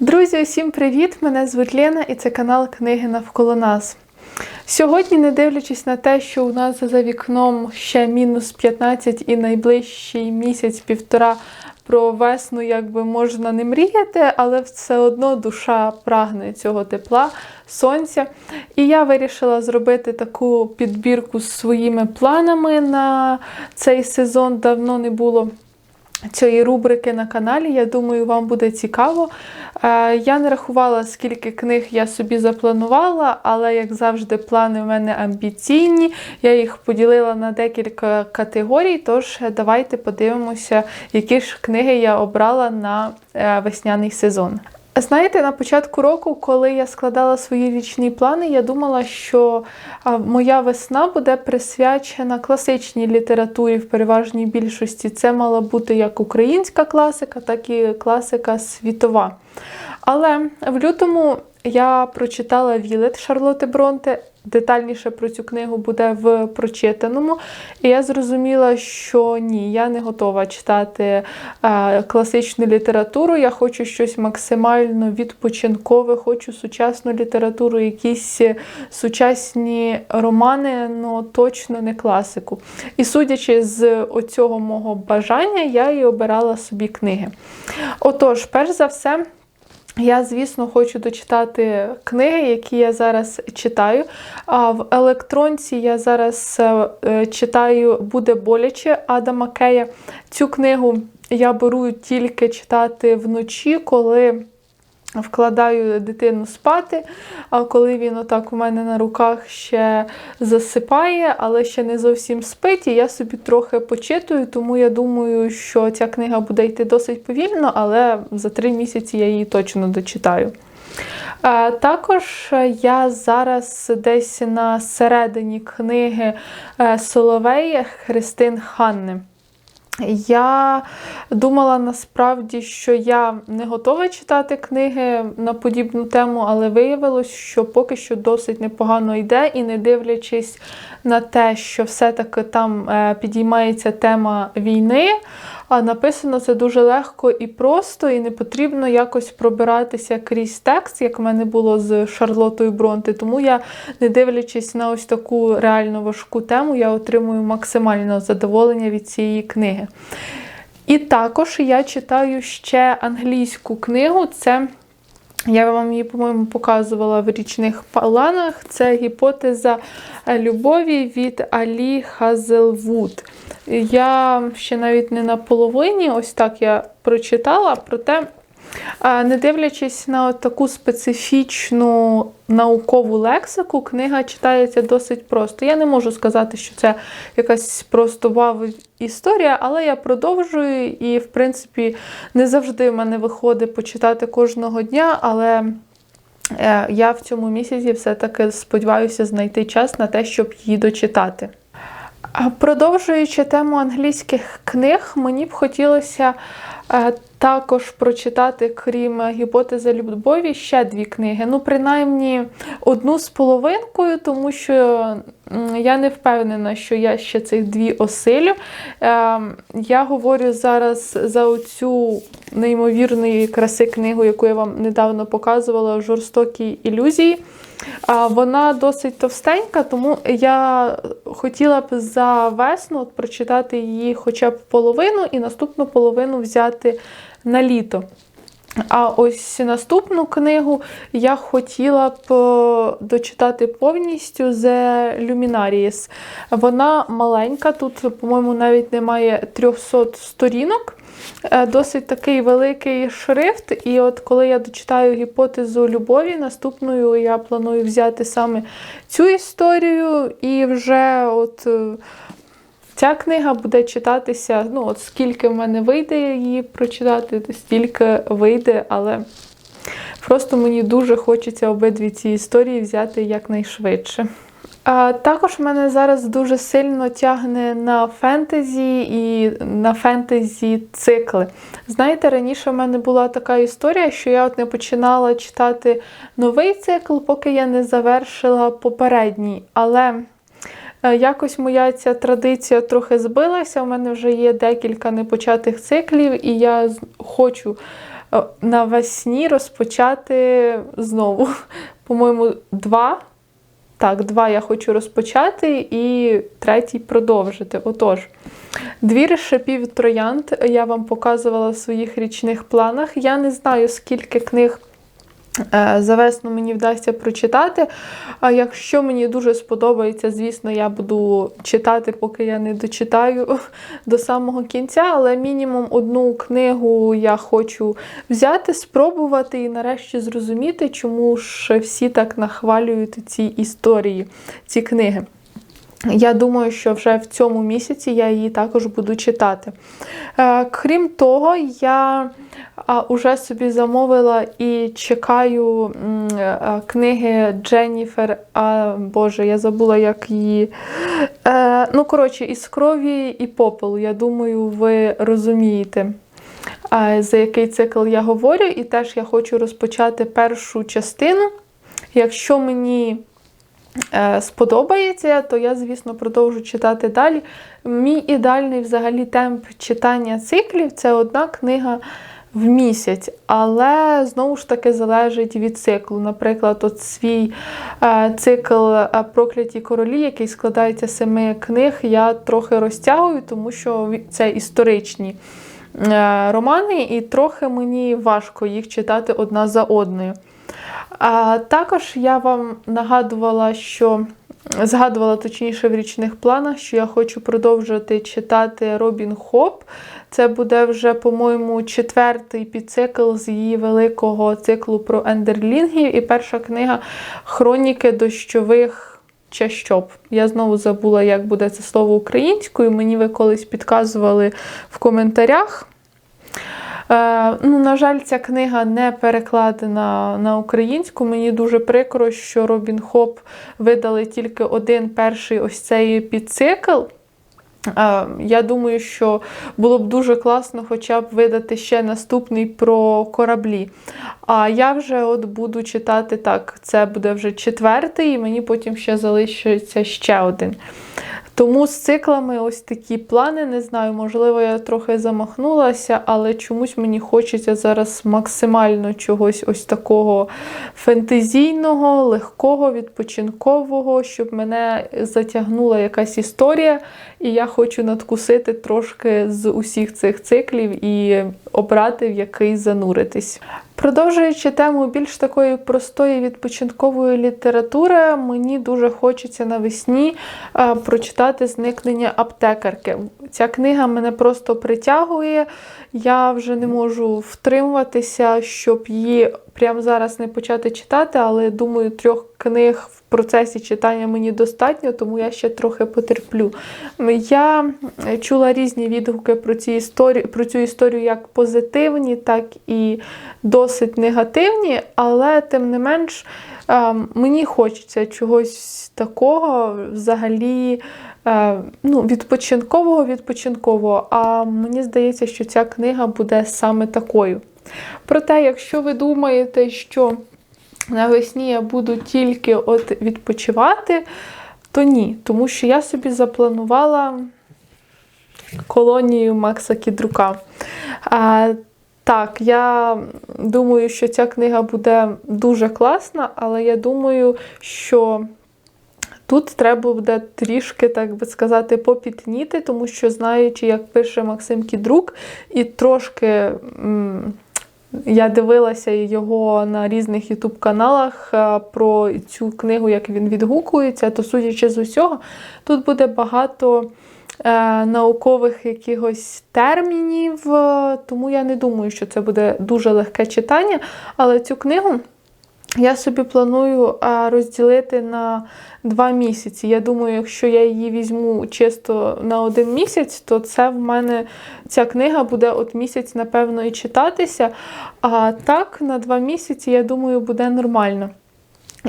Друзі, усім привіт! Мене звуть Лена і це канал Книги навколо нас. Сьогодні, не дивлячись на те, що у нас за вікном ще мінус 15 і найближчий місяць-півтора про весну якби можна не мріяти, але все одно душа прагне цього тепла, сонця. І я вирішила зробити таку підбірку з своїми планами на цей сезон. Давно не було цієї рубрики на каналі. Я думаю, вам буде цікаво. Е, Я не рахувала, скільки книг я собі запланувала, але, як завжди, плани в мене амбіційні. Я їх поділила на декілька категорій. Тож давайте подивимося, які ж книги я обрала на е, весняний сезон. Знаєте, на початку року, коли я складала свої річні плани, я думала, що моя весна буде присвячена класичній літературі в переважній більшості. Це мала бути як українська класика, так і класика світова. Але в лютому я прочитала Вілет Шарлоти Бронте. Детальніше про цю книгу буде в прочитаному. І я зрозуміла, що ні, я не готова читати е, класичну літературу. Я хочу щось максимально відпочинкове, хочу сучасну літературу, якісь сучасні романи, ну точно не класику. І судячи з оцього мого бажання, я і обирала собі книги. Отож, перш за все. Я, звісно, хочу дочитати книги, які я зараз читаю. А в електронці я зараз е, читаю Буде боляче Адама Кея. Цю книгу я беру тільки читати вночі, коли. Вкладаю дитину спати, а коли він отак у мене на руках ще засипає, але ще не зовсім спить, і я собі трохи почитую, тому я думаю, що ця книга буде йти досить повільно, але за три місяці я її точно дочитаю. Також я зараз десь на середині книги Соловей Христин Ханни. Я думала насправді, що я не готова читати книги на подібну тему, але виявилось, що поки що досить непогано йде, і не дивлячись на те, що все-таки там підіймається тема війни. А написано це дуже легко і просто, і не потрібно якось пробиратися крізь текст, як в мене було з Шарлотою Бронте. Тому я, не дивлячись на ось таку реально важку тему, я отримую максимальне задоволення від цієї книги. І також я читаю ще англійську книгу. Це я вам її, по-моєму, показувала в річних планах. Це гіпотеза любові від Алі Хазелвуд. Я ще навіть не на половині, ось так я прочитала, проте, не дивлячись на таку специфічну наукову лексику, книга читається досить просто. Я не можу сказати, що це якась просто вау історія, але я продовжую, і, в принципі, не завжди в мене виходить почитати кожного дня, але. е, Я в цьому місяці все-таки сподіваюся знайти час на те, щоб її дочитати. Продовжуючи тему англійських книг, мені б хотілося е, також прочитати, крім гіпотези любові, ще дві книги. Ну, принаймні, одну з половинкою, тому що я не впевнена, що я ще цих дві осилю. Е, Я говорю зараз за оцю неймовірної краси книгу, яку я вам недавно показувала жорстокі ілюзії. Вона досить товстенька, тому я хотіла б за весну прочитати її хоча б половину і наступну половину взяти на літо. А ось наступну книгу я хотіла б е, дочитати повністю The Luminaries. Вона маленька, тут, по-моєму, навіть немає 300 сторінок. Е, Досить такий великий шрифт. І от коли я дочитаю гіпотезу любові, наступною я планую взяти саме цю історію і вже от. Ця книга буде читатися, ну, от скільки в мене вийде її прочитати, стільки вийде, але просто мені дуже хочеться обидві ці історії взяти якнайшвидше. А, також мене зараз дуже сильно тягне на фентезі і на фентезі цикли. Знаєте, раніше в мене була така історія, що я от не починала читати новий цикл, поки я не завершила попередній. Але Якось моя ця традиція трохи збилася. У мене вже є декілька непочатих циклів, і я хочу е, навесні розпочати знову. По-моєму, два. Так, два я хочу розпочати і третій продовжити. Отож, двір шипів троянд я вам показувала в своїх річних планах. Я не знаю, скільки книг е, за весну мені вдасться прочитати. А якщо мені дуже сподобається, звісно, я буду читати, поки я не дочитаю до самого кінця. Але мінімум одну книгу я хочу взяти, спробувати і нарешті зрозуміти, чому ж всі так нахвалюють ці історії, ці книги. Я думаю, що вже в цьому місяці я її також буду читати. Е, Крім того, я вже собі замовила і чекаю е, книги Дженніфер. А, Боже, я забула, як її. Е, Ну, коротше, із крові і попелу. Я думаю, ви розумієте. е, За який цикл я говорю, і теж я хочу розпочати першу частину. Якщо мені е, сподобається, то я, звісно, продовжу читати далі. Мій ідеальний взагалі темп читання циклів це одна книга в місяць, але знову ж таки залежить від циклу. Наприклад, от свій е, цикл е, Прокляті королі, який складається з семи книг, я трохи розтягую, тому що це історичні е, романи, і трохи мені важко їх читати одна за одною. А також я вам нагадувала, що згадувала точніше в річних планах, що я хочу продовжити читати Робін Хоп. Це буде вже, по-моєму, четвертий підцикл з її великого циклу про ендерлінгів. І перша книга Хроніки дощових чащоб. Я знову забула, як буде це слово українською. Мені ви колись підказували в коментарях. Е, ну, на жаль, ця книга не перекладена на українську. Мені дуже прикро, що Робін Хоп видали тільки один перший ось цей підцикл. Е, Я думаю, що було б дуже класно хоча б видати ще наступний про кораблі. А я вже от буду читати так, це буде вже четвертий, і мені потім ще залишиться ще один. Тому з циклами ось такі плани. Не знаю, можливо, я трохи замахнулася, але чомусь мені хочеться зараз максимально чогось ось такого фентезійного, легкого, відпочинкового, щоб мене затягнула якась історія. І я хочу надкусити трошки з усіх цих циклів і обрати, в який зануритись. Продовжуючи тему більш такої простої відпочинкової літератури, мені дуже хочеться навесні е, прочитати зникнення аптекарки. Ця книга мене просто притягує. Я вже не можу втримуватися, щоб її прямо зараз не почати читати, але думаю, трьох книг в процесі читання мені достатньо, тому я ще трохи потерплю. Я чула різні відгуки про ці історії, про цю історію як позитивні, так і досить негативні, але тим не менш е, мені хочеться чогось такого взагалі е, ну, відпочинкового відпочинкового. А мені здається, що ця книга буде саме такою. Проте, якщо ви думаєте, що навесні я буду тільки от відпочивати, то ні, тому що я собі запланувала колонію Макса Кідрука. А, так, я думаю, що ця книга буде дуже класна, але я думаю, що тут треба буде трішки, так би сказати, попітніти, тому що знаючи, як пише Максим Кідрук, і трошки. м, я дивилася його на різних ютуб-каналах е, про цю книгу, як він відгукується, то судячи з усього, тут буде багато е, наукових якихось термінів, е, тому я не думаю, що це буде дуже легке читання. Але цю книгу я собі планую розділити на два місяці. Я думаю, якщо я її візьму чисто на один місяць, то це в мене ця книга буде от місяць, напевно, і читатися. А так, на два місяці, я думаю, буде нормально.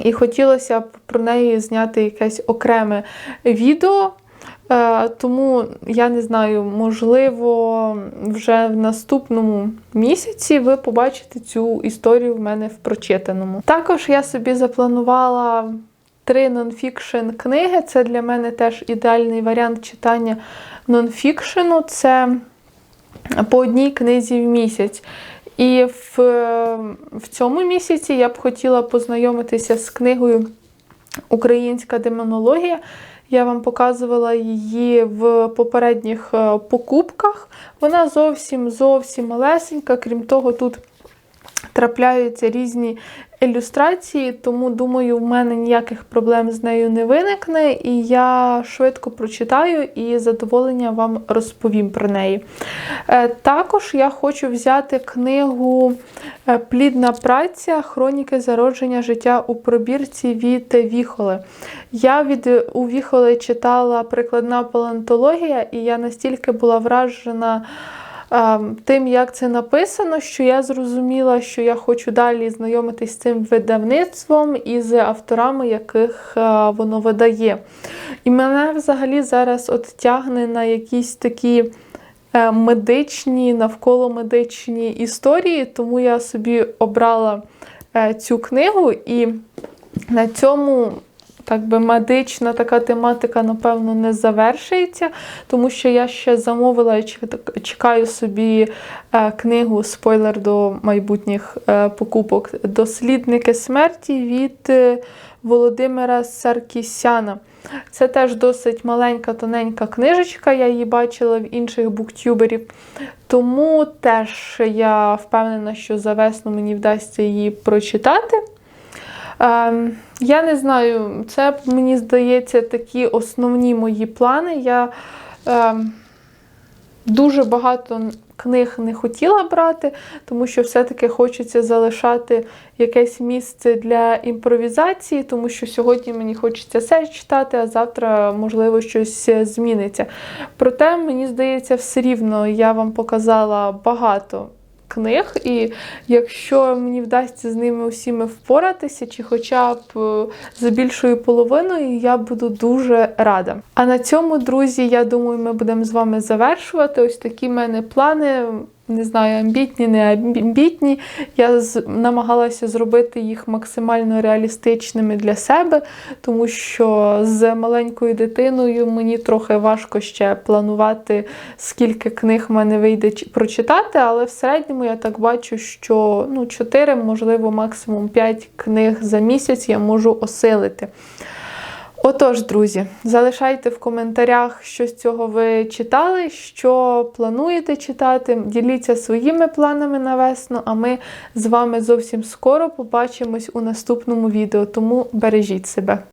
І хотілося б про неї зняти якесь окреме відео. Е, Тому я не знаю, можливо, вже в наступному місяці ви побачите цю історію в мене в прочитаному. Також я собі запланувала три нонфікшн книги. Це для мене теж ідеальний варіант читання нонфікшену. Це по одній книзі в місяць. І в, в цьому місяці я б хотіла познайомитися з книгою Українська демонологія. Я вам показувала її в попередніх е, покупках. Вона зовсім зовсім малесенька. Крім того, тут трапляються різні ілюстрації, тому думаю, в мене ніяких проблем з нею не виникне, і я швидко прочитаю і задоволення вам розповім про неї. Е, Також я хочу взяти книгу е, Плідна праця Хроніки зародження життя у пробірці від Віхоли. Я від у Віхоли читала прикладна палеонтологія, і я настільки була вражена. Тим, як це написано, що я зрозуміла, що я хочу далі знайомитись з цим видавництвом і з авторами, яких воно видає. І мене взагалі зараз от тягне на якісь такі е, медичні, навколо медичні історії, тому я собі обрала е, цю книгу, і на цьому. Так би медична така тематика, напевно, не завершується, тому що я ще замовила і чекаю собі е, книгу спойлер до майбутніх е, покупок Дослідники смерті від е, Володимира Саркісяна. Це теж досить маленька, тоненька книжечка, я її бачила в інших буктюберів. Тому теж я впевнена, що за весну мені вдасться її прочитати. Ем, я не знаю, це мені здається такі основні мої плани. Я ем, дуже багато книг не хотіла брати, тому що все-таки хочеться залишати якесь місце для імпровізації, тому що сьогодні мені хочеться все читати, а завтра, можливо, щось зміниться. Проте, мені здається, все рівно я вам показала багато. Книг, і якщо мені вдасться з ними усіми впоратися, чи хоча б е, за більшою половиною, я буду дуже рада. А на цьому, друзі, я думаю, ми будемо з вами завершувати. Ось такі в мене плани. Не знаю, амбітні, не амбітні. Я намагалася зробити їх максимально реалістичними для себе, тому що з маленькою дитиною мені трохи важко ще планувати, скільки книг в мене вийде прочитати, але в середньому я так бачу, що ну, 4, можливо, максимум 5 книг за місяць я можу осилити. Отож, друзі, залишайте в коментарях, що з цього ви читали, що плануєте читати. Діліться своїми планами на весну, а ми з вами зовсім скоро побачимось у наступному відео, тому бережіть себе.